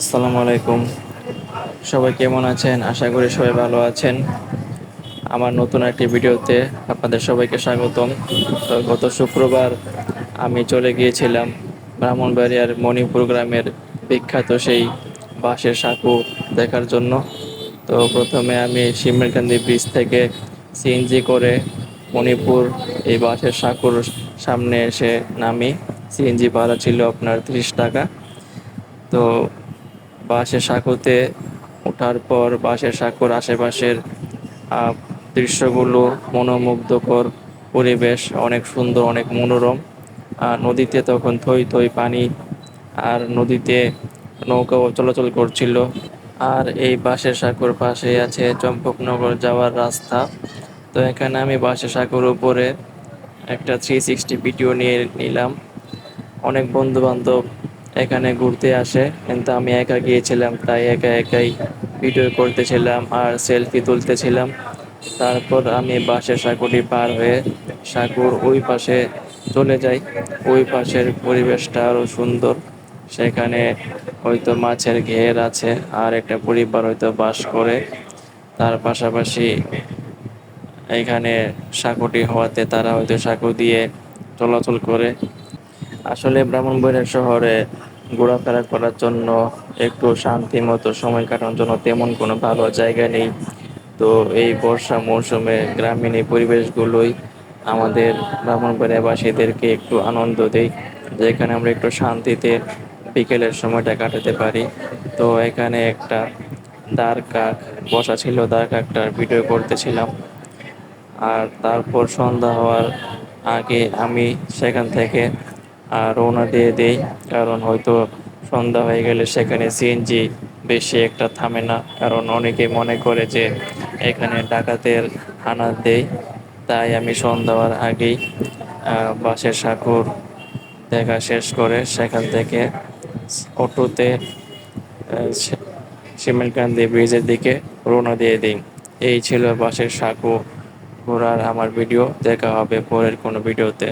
আসসালামু আলাইকুম। সবাই কেমন আছেন? আশা করি সবাই ভালো আছেন। আমার নতুন একটি ভিডিওতে আপনাদের সবাইকে স্বাগতম। তো গত শুক্রবার আমি চলে গিয়েছিলাম ব্রাহ্মণবাড়িয়ার মণিপুর গ্রামের বিখ্যাত সেই বাঁশের সাঁকু দেখার জন্য। তো প্রথমে আমি শিমরকান্দি ব্রিজ থেকে সিএনজি করে মণিপুর এই বাঁশের সাঁকুর সামনে এসে নামি। সিএনজি ভাড়া ছিল আপনার ত্রিশ টাকা। তো বাঁশের সাঁকোতে ওঠার পর বাঁশের সাঁকোর আশেপাশের দৃশ্যগুলো মনোমুগ্ধকর পরিবেশ, অনেক সুন্দর, অনেক মনোরম। আর নদীতে তখন থই থই পানি আর নদীতে নৌকাও চলাচল করছিল। আর এই বাঁশের সাঁকোর পাশেই আছে চম্পকনগর যাওয়ার রাস্তা। তো এখানে আমি বাঁশের সাঁকোর উপরে একটা থ্রি সিক্সটি ভিডিও নিয়ে নিলাম। অনেক বন্ধু বান্ধব এখানে ঘুরতে আসে। কিন্তু আমি একা গিয়েছিলাম, তাই একা একাই ভিডিও করতেছিলাম আর সেলফি তুলতেছিলাম। তারপর আমি বাসের সাঁকুটি পার হয়ে সাঁকুর ওই পাশে চলে যাই। ওই পাশের পরিবেশটা আরও সুন্দর। সেখানে হয়তো মাছের ঘের আছে আর একটা পরিবার হয়তো বাস করে। তার পাশাপাশি এখানে সাঁকুটি হওয়াতে তারা হয়তো সাঁকু দিয়ে চলাচল করে। আসলে ব্রাহ্মণ ব্রাহ্মণবাড়িয়া শহরে ঘোরাফেরা করার জন্য একটু শান্তি মতো সময় কাটানোর জন্য তেমন কোনো ভালো জায়গা নেই। তো এই বর্ষা মৌসুমে গ্রামীণ এই পরিবেশগুলোই আমাদের ব্রাহ্মণবাড়িয়াবাসীদেরকে একটু আনন্দ দেয়, যেখানে আমরা একটু শান্তিতে বিকেলের সময়টা কাটাতে পারি। তো এখানে একটা দাঁড় কাক বসা ছিল দাঁড় কাকটার ভিডিও করতেছিলাম। আর তারপর সন্ধ্যা হওয়ার আগে আমি সেখান থেকে রওনা দিয়ে দেই, কারণ হয়তো সন্ধ্যা হয়ে গেলে সেখানে সিএনজি বেশি একটা থামে না। কারণ অনেকে মনে করে যে এখানে ডাকাতের হানা দেয় তাই আমি সন্ধ্যা হওয়ার আগেই বাসের সাঁকুর দেখা শেষ করে সেখান থেকে অটোতে সিমেন্টকান্দি ব্রিজের দিকে রওনা দিয়ে দিই। এই ছিল বাসের সাঁকু ঘোরার আমার ভিডিও। দেখা হবে পরের কোনো ভিডিওতে।